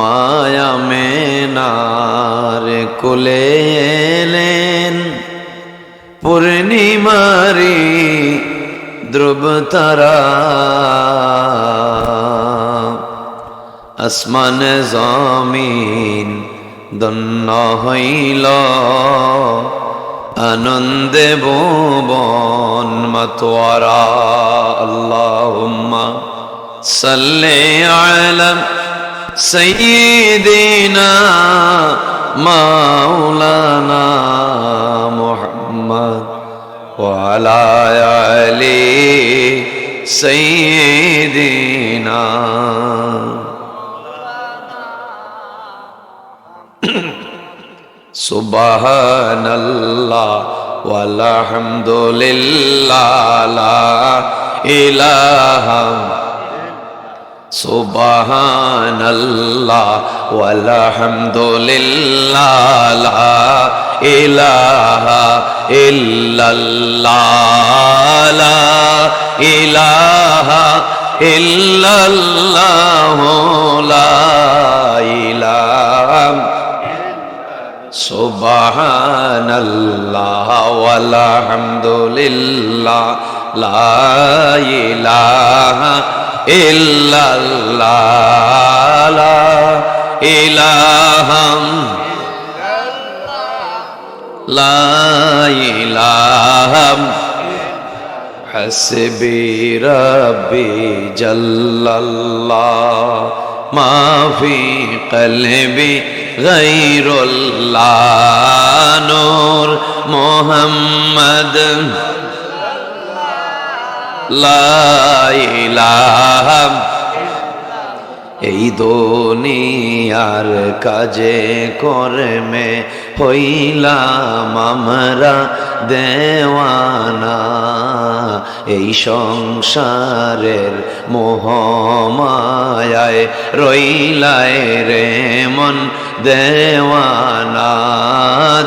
মায়া মেনার কোলে এলেন। পূর্ণিমারি ধ্রুব তারা আসমান জমিন দন্ন হইল। আনন্দে ভুবন মতোয়ারা। আল্লাহুম্মা সাল্লি আলা سيدنا مولانا محمد وعلى علي سيدنا سبحان الله والحمد لله لا إله إلا سبحان الله والحمد لله لا إله إلا الله لا إله إلا الله لا إله سبحان الله والحمد لله لا إله إلا الله لا إله لا إله حسبي ربي جل الله ما في قلبي غير الله نور محمد লাইলাম এই দুনিয়ার কাজে কর্মে হইলাম আমরা দেওয়ানা। এই সংসারের মোহমায় রইলায় রে মন দেওয়ানা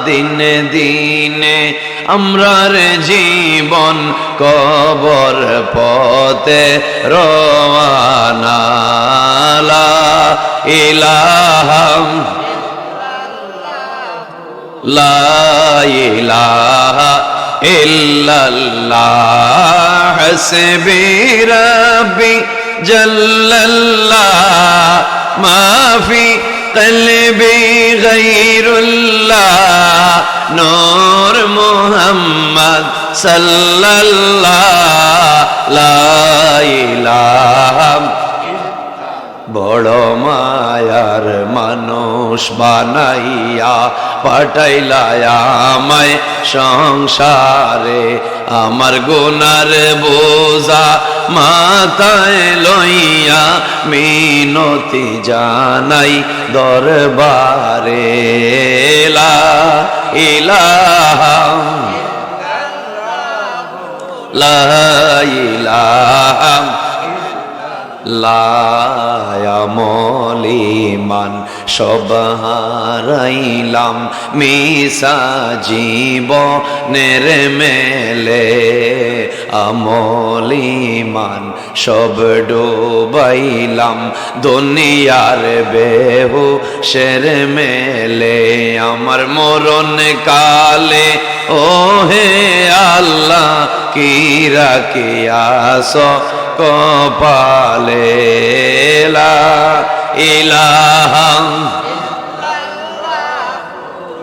দিনে দিনে আমরার জীবন কবর পথে রওয়ানা। লা ইলাহা লা ইলাহা ইল্লাল্লাহ। হাসবি রাব্বি জাল্লাল্লাহ। মা ফি قلبي غير الله نور محمد صلى الله لا إله বড় মায়ার মানুষ বানাইয়া পাঠাইলায় আমায় সংসারে। আমার গুনার বোঝা মাথায় লইয়া মিনতি জানাই দরবারে। লা ইলাহা লা ইলাহা লায়ামলিমান সব হারাইলাম মিসা জীবনের মেলে। আমলিমান সব ডোবাইলাম, দুনিয়ার বেহু শের মেলে। আমার মরণ কালে ও হে আল্লাহ কিরা কিয়াস কপালে লা ইলাহা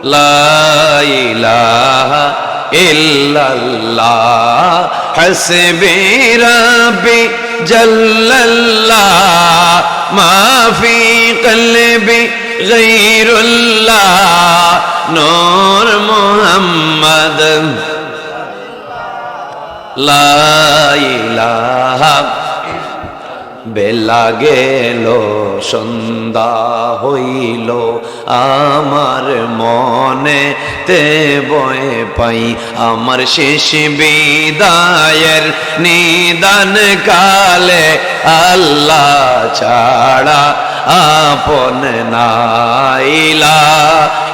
লা ইলাহা ইল্লাল্লাহ। হাসবি রাব্বি জাল্লাল্লাহ। মা ফি কলবি গায়রুল্লাহ। নূর মুহাম্মদ বেলা গেল সন্ধ্যা হইল, আমার মনে তে বয়ে পাই। আমার শেষ বিদায়ের নিদান কালে আল্লাহ ছাড়া আপন নাইলা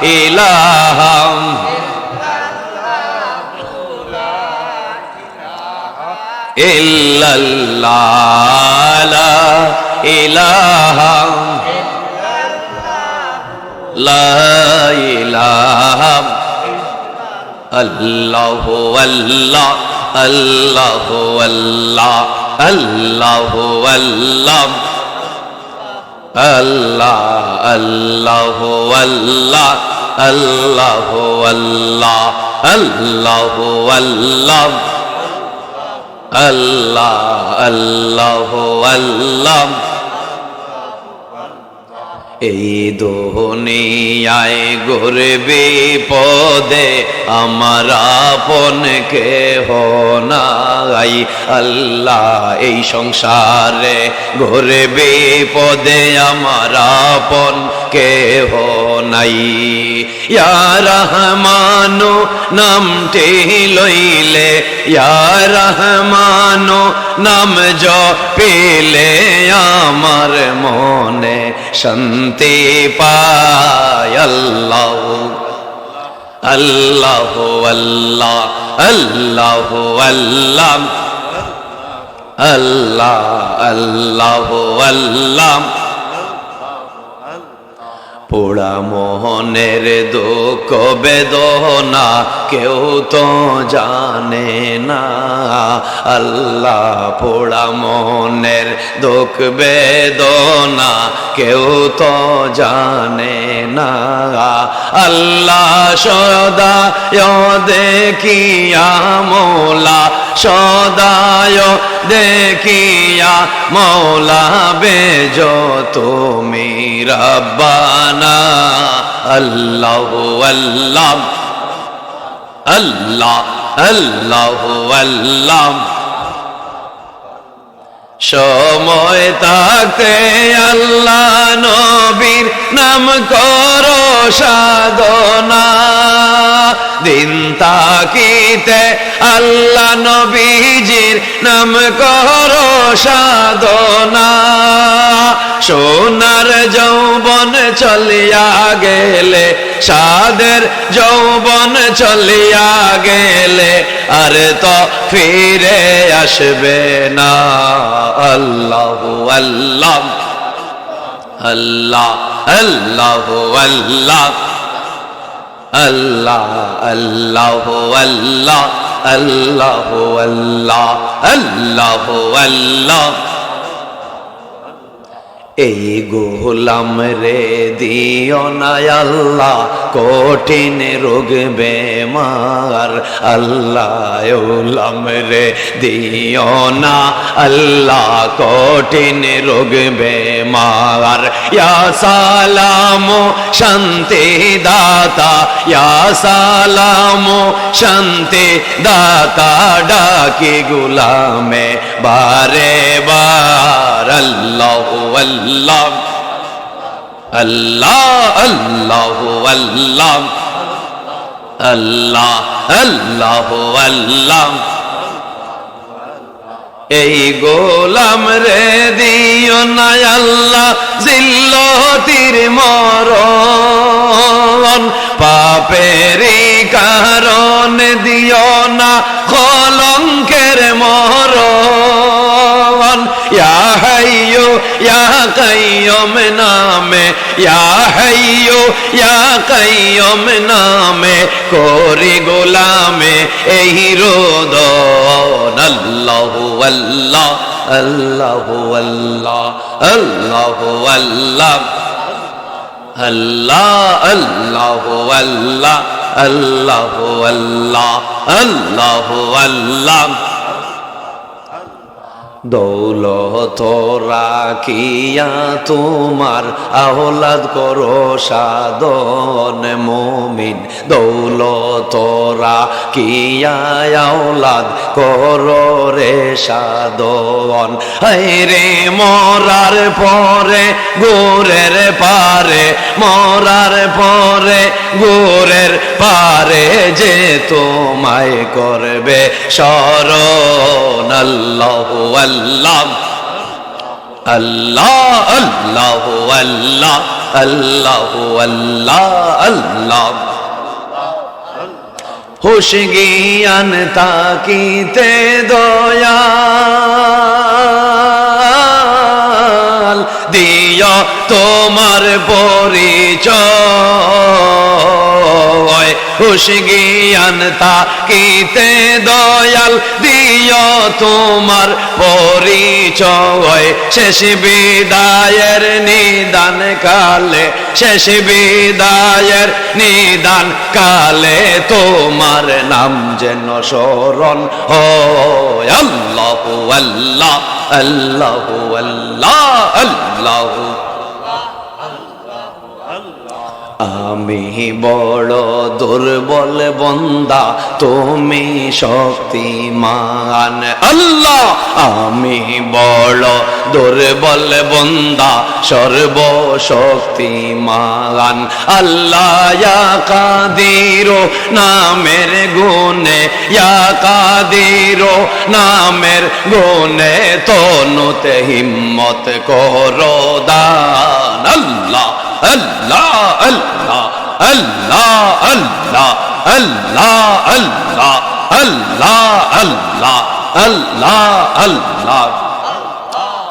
ইলাহাম ইল্লাল্লাহ, ইলাহা, লা ইলাহা, আল্লাহু আল্লাহ আল্লাহু আল্লাহ আল্লাহু আল্লাহ আল্লাহ, আল্লাহু আল্লাহ আল্লাহু আল্লাহ আল্লাহু আল্লাহ। আল্লাহ আল্লাহ আল্লাহ। এই দোহনিয়ায় গরবে পদে, আমার আপন কে নাই। আল্লাহ, এই সংসারে গরবে পদে, আমার আপন কে নাই। ইয়া রহমানো নামটি লইলে, ইয়া রহমানো নাম পেলে আমার মনে শান্তি পায়। আল্লাহ আল্লাহ আল্লাহ আল্লাহ আল্লাহ আল্লাহ আল্লাহ আল্লাহ। পোড়া মোহনের দুঃখ বেদনা কেউ তো জানে না। আল্লাহ পোড়া মোহনের দুঃখ বেদনা কেউ তো জানে না। আল্লাহ সদায় দেখিয়া মৌলা সদায় দেখিয়া মৌলা, বেজ তুমি রব্বানা আল্লাহ আল্লাহ আল্লাহ আল্লাহ আল্লাহ সময় তাকে আল্লাহ নবীর নাম করো সাধনা। দিন তাকিতে আল্লাহ নবীজির নাম করো সাধনা। সোনার যৌবন চলিয়া গেলে সাদের যৌবন চলিয়া গেলে আর তো ফিরে আসবে না। আল্লাহ আল্লাহ। আল্লাহ আল্লাহ আল্লাহ। আল্লাহ আল্লাহ আল্লাহ। আল্লাহ আল্লাহ। আল্লাহ আল্লাহ। এই গোলাম রে দিও না আল্লাহ, কঠিন রোগ বেমার। আল্লাহ ওলাম রে দিও না আল্লাহ, কঠিন রোগ বেমার। ইয়া সালাম শান্তি দাতা, ইয়া সালাম শান্তি দাতা, ডাকি গুলামে বারে বার। আল্লাহ আল্লাহ। আল্লাহ। আল্লাহ আল্লাহ আল্লাহ। আল্লাহ আল্লাহ এই গোলাম রে দিও না আল্লাহ, জিল্লতির মরণ। পাপেরি কারণ দিও না কলঙ্কের মরণ। ইয়া ইয়া কাইয়ম নামে ইয়া হাইয়ো ইয়া কাইয়ম নামে করি গোলামে এই রোদন আল্লাহু আল্লাহ আল্লাহু আল্লাহ আল্লাহু আল্লাহ আল্লাহ আল্লাহু আল্লাহ আল্লাহু আল্লাহ আল্লাহু আল্লাহ দৌলত রাখিয়া তোমার আহ্লাদ করো সাধন মমিন। দৌলত রাখিয়া আহ্লাদ করো রে সাধন। রে মরার পরে গোরের পারে, মরার পরে গোরের পারে যে তোমায় করবে শরণ আল্লাহ আল্লাহ। আল্লাহ আল্লাহ আল্লাহ আল্লাহ আল্লাহ আল্লাহ। হুশ জ্ঞান তাকিতে দয়াল। দিয় তোমার পরিচয়। হুশগিয়ান তাকিতে দয়াল দিও তোমার পরিচয়। শেষ বিদায়ের নিদান কালে, শেষ বিদায়ের নিদান কালে তোমার নাম যেন স্মরণ হয়। আল্লাহ আল্লাহ আল্লাহ আল্লাহ আল্লাহ আমি বড় দুর্বল বন্দা তুমি শক্তিমান। আল্লাহ আমি বড় দুর্বল বন্দা সর্বশক্তিমান আল্লাহ কাদিরো নামের গুণে ইয়া কাদিরো নামের গুণে তনুতে হিম্মত করো দান আল্লাহ আল্লাহ আল্লাহ আল্লাহ আল্লাহ আল্লাহ আল্লাহ আল্লাহ আল্লাহ আল্লাহ আল্লাহ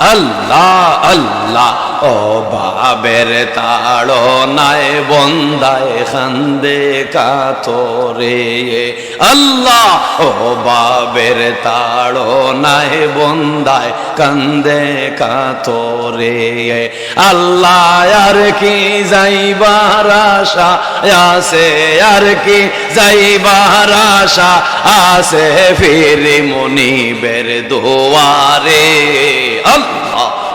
আল্লাহ আল্লাহ। ও বাবের তাড়ো নাই বন্দায় খান্দে কাতরে। আল্লাহ, ও বাবের তাড়ো নাই বন্দায় কান্দে কাতরে। আল্লাহ, আর কি যাইবার আশা? আছে আর কি যাইবার আশা? আছে ফিরে মনিবের দোয়ারে। আল্লাহ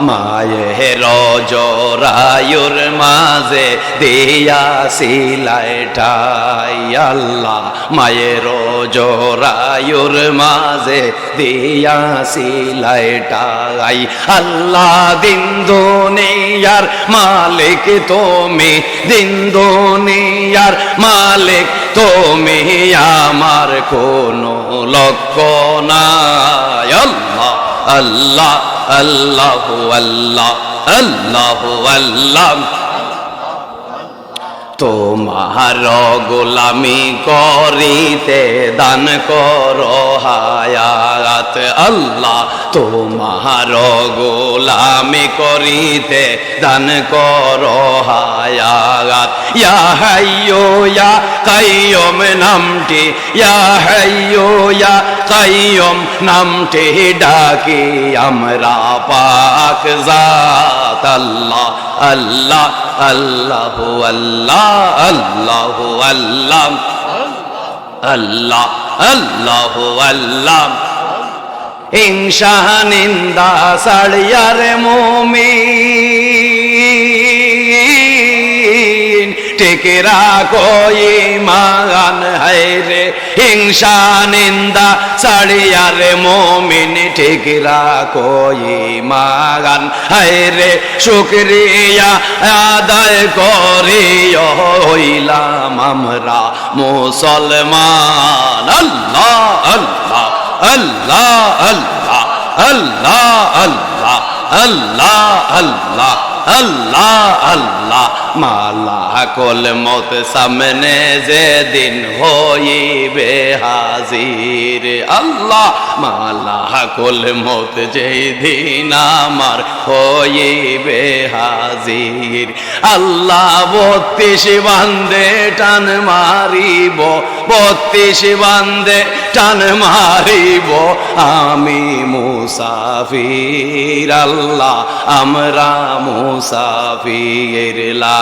মায়ের জরায়ুর মাঝে দিয়া সিলাইটাই আল্লাহ মায়ের জরায়ুর মাঝে দিয়া সিলাইটাই আল্লাহ দিন দুনিয়ার মালিক তুমি, দিন দুনিয়ার মালিক তুমি। আমার কোনো লক্ষ্য নাই। আল্লাহ আল্লাহ। আল্লাহ আল্লাহ আল্লাহ আল্লাহ। তোমার গোলামি করিতে দান করো হায়াত আল্লাহ। তোমার গোলামি করিতে দান করো হায়াত ইয়া হাইয়ো ইয়া কাইয়ম নামটি ইয়া হাইয়ো ইয়া কাইয়ম নামটি ডাকি আমরা পাক জাত আল্লাহ আল্লাহ আল্লাহ আল্লাহ আল্লাহ আল্লাহ আল্লাহ আল্লাহ আল্লাহ হিংসা নিন্দা সাড়িয়ার মোমি টেকে রাখো ইমান হায়রে হিংসা, নিন্দা সাড়িয়ার মোমিন ঠিক রাখো ইমান হায়রে শুক্রিয়া আদায় করি হইলাম আমরা মুসলমান। আল্লাহ আল্লাহ আল্লাহ আল্লাহ আল্লাহ আল্লাহ আল্লাহ আল্লাহ আল্লাহ আল্লাহ। মালা কল মত সামনে যেদিন হইবে হাজির। আল্লাহ, মালা কল মত যেদিন আমার হইবে হাজির। আল্লাহ, বত্রিশ বান্দে টান মারিব, বত্রিশ বান্দে টান মারিব, আমি মুসাফির। আল্লাহ, আমরা মুসাফির। লা